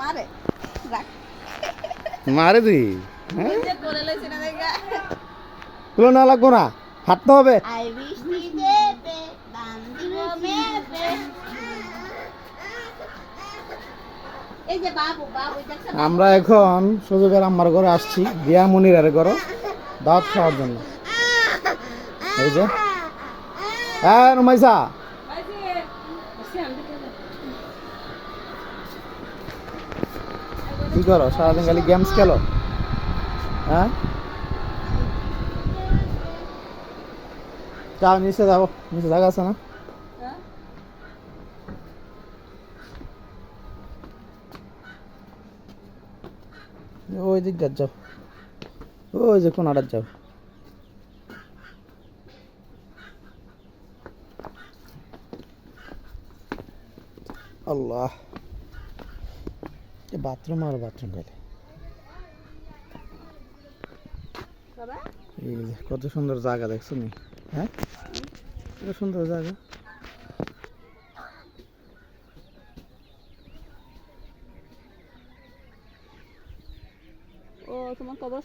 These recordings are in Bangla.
মারে। মারে তুই হ্যাঁ? তুলো না লাগবো না হাঁটতে হবে। আমরা এখন সুযোগের আমার ঘরে আসছি বিয়া মনিরের ঘরে দাওয়াত খাওয়ার জন্য। এই যে। হ্যাঁ রুমাইসা কি করো? সারাদিন খালি গেমস খেলো? হ্যাঁ? যাও, নিচে যাব। নিচে জায়গা আছে না? ওই দিক যাও। ওই যে কোনাটা যাও। আল্লাহ। বাথরুম আর বাথরুম গেলে এই যে কত সুন্দর জায়গা দেখছ নি? হ্যাঁ? কত সুন্দর জায়গা। ও তোমার কবর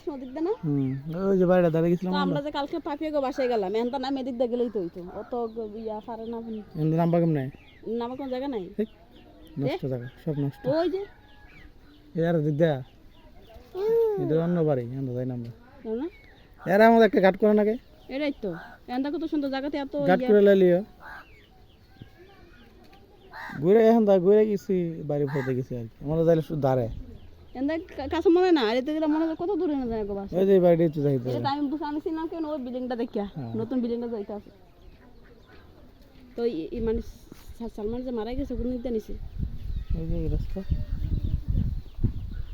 না? হুম ওই যে বাড়িটা দাঁড়িয়ে গেছিলাম আমরা যে কালকে পাপিয়ে গো বাসায় গেলাম এখন তো নাম এদিক দিয়ে গেলেই তো হইতো। অত ইয়া পারে না। নাম্বার কেমন নামা কোনো জায়গা নাই? নষ্ট জায়গা সব নষ্ট। ওই যে এর দিক দেয়া। এটা অন্য বাড়ি আমরা যাই না আমরা। এরা আমাদের একটা ঘাট করে নাকি? এটাই তো। এখন কত সুন্দর জায়গাতে এত ঘাট করে লাইলিও। ঘুরে এখন দা ঘুরে গেছি বাড়ি ফোতে গেছি আর কি। আমরা যাইলে শুধু দাঁড়ে কা- কাছে মনে না আর এতে মনে কত দূরে না যায় গো বাসা। ওই যে বাড়িটা একটু যাইতে এটা আমি বুঝে আমি চিনলাম কেন ওই বিল্ডিংটা দেখিয়া। হ্যাঁ। নতুন বিল্ডিংটা যাইতে আছে। তো মানে সালমান যে মারা গেছে কোন দিকটা নিছে ওই যে রাস্তা।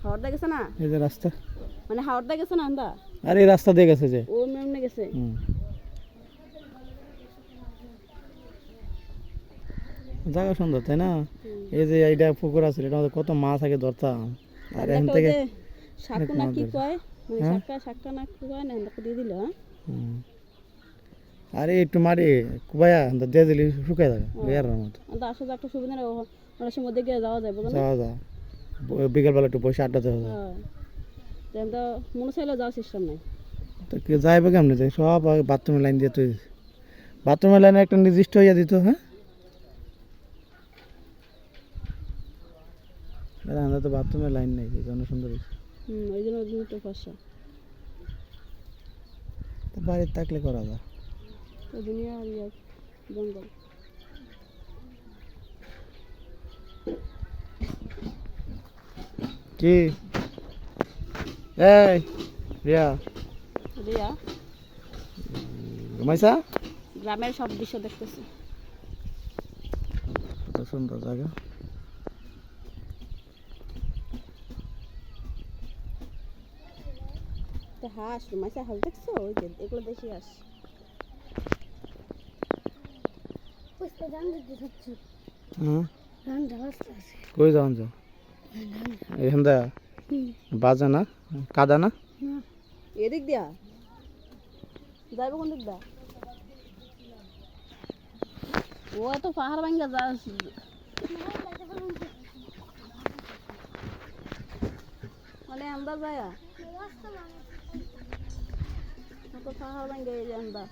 হাওড়দা গেছে না? এই যে রাস্তা। মানে হাওড়দা গেছে না আন্দা? আর রাস্তা দিয়ে গেছে যে। ও মেমনে গেছে। জায়গা সুন্দর তাই না? এই যে এইটা পুকুর আছে এটা মধ্যে কত মাছ আগে ধরতাম। আর এখান থেকে যে শাকু না কি কয়? মানে হ্যাঁ? না কি কয়? না দেখো দিয়ে দিল হ্যাঁ? আরে একটু মারি কুবায়া দিয়ে দিলি শুকাই থাকে ইয়ার মতো। আসলে একটা সুবিধা সময় যাওয়া যায় যাওয়া যা বিকালবেলা একটু বসে আড্ডা হবে হ্যাঁ। যেন তো মনে চাইলেও যাওয়ার সিস্টেম নাই। তো কে যাইবে কেমনি? যাই সব বাথরুমের লাইন দিয়ে তুই বাথরুমের লাইনে একটা নির্দিষ্ট হইয়া দিত হ্যাঁ? আরে আমরা তো বাথরুমের লাইন নেই এই জন্য সুন্দর হুম ওই জন্য তো বাড়িতে থাকলে করা যায়। তো দুনিয়া জঙ্গল। কি? এই রিয়া। রিয়া? ঘুমাইছা? গ্রামের সব দৃশ্য দেখতেছি। কত সুন্দর জায়গা। তো হাঁস মাছে হাঁস দেখছ? ওই যে এগুলো দেখি হাঁস। হুম কই যাওন যাও এখান দা বাজে না? কাদা না? এদিক দিয়া। যাইব কোন দিক দা ও, এত পাহাড় ভাঙ্গা যা মানে আমরা যায় এত পাহাড় ভাঙ্গা এই আমরা।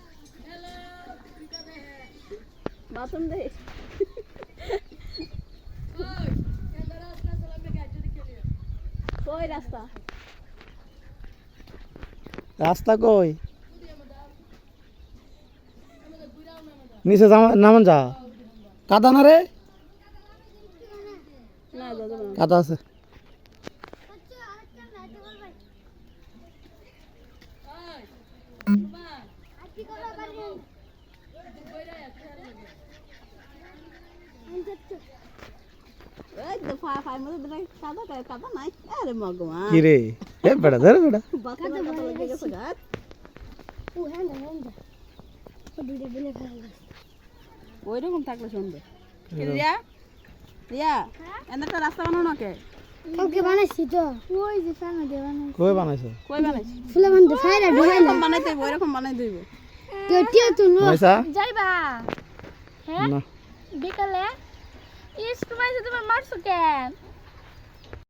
বাথরুম দে কই রাস্তা রাস্তা কই নিচে নামান যা কাদা না রে কাদা আছে আচ্ছা এই তো ফা ফাই মধ্যে ধরে কাদা কাদা নাই। আরে কি রে এ বেটা ধর ও হ্যাঁ হ্যাঁ ও দুইটা বলে ফেলা ওই রকম থাকলে সুন্দর রিয়া? রিয়া রাস্তা কে? বানাইছি তো। ওই যে ফ্যান দিয়ে বানাই কই বানাইছো? কই বানাইছ ফুলে ফাইরা বানাই দেব বানাই দেব কেউ তুলো যাইবা। হ্যাঁ? বিকালে ইস তোমার সাথে তোমার মারছো কেন